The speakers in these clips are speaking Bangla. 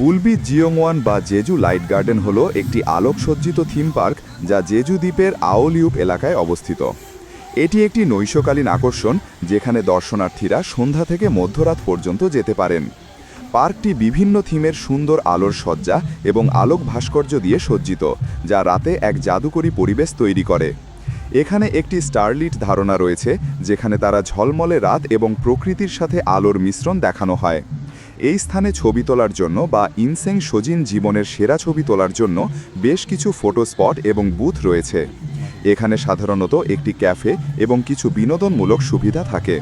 বুলবি জিওমোয়ান বা জেজু লাইট গার্ডেন হলো একটি আলোকসজ্জিত থিম পার্ক যা জেজু দ্বীপের আওলিউপ এলাকায় অবস্থিত। এটি একটি নৈশকালীন আকর্ষণ যেখানে দর্শনার্থীরা সন্ধ্যা থেকে মধ্যরাত পর্যন্ত যেতে পারেন। পার্কটি বিভিন্ন থিমের সুন্দর আলোর সজ্জা এবং আলোক ভাস্কর্য দিয়ে সজ্জিত, যা রাতে এক জাদুকরী পরিবেশ তৈরি করে। এখানে একটি স্টারলিট ধারণা রয়েছে, যেখানে তারা ঝলমলে রাত এবং প্রকৃতির সাথে আলোর মিশ্রণ দেখানো হয়। এই স্থানে ছবি তোলার জন্য বা ইনসেং সজিন জীবনের সেরা ছবি তোলার জন্য বেশ কিছু ফটো স্পট এবং বুথ রয়েছে। এখানে সাধারণত একটি ক্যাফে এবং কিছু বিনোদনমূলক সুবিধা থাকে।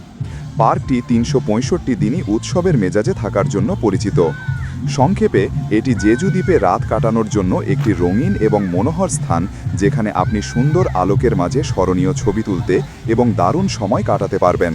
পার্কটি তিনশো পঁয়ষট্টি দিনই উৎসবের মেজাজে থাকার জন্য পরিচিত। সংক্ষেপে, এটি জেজু দ্বীপে রাত কাটানোর জন্য একটি রঙিন এবং মনোহর স্থান, যেখানে আপনি সুন্দর আলোকের মাঝে স্মরণীয় ছবি তুলতে এবং দারুণ সময় কাটাতে পারবেন।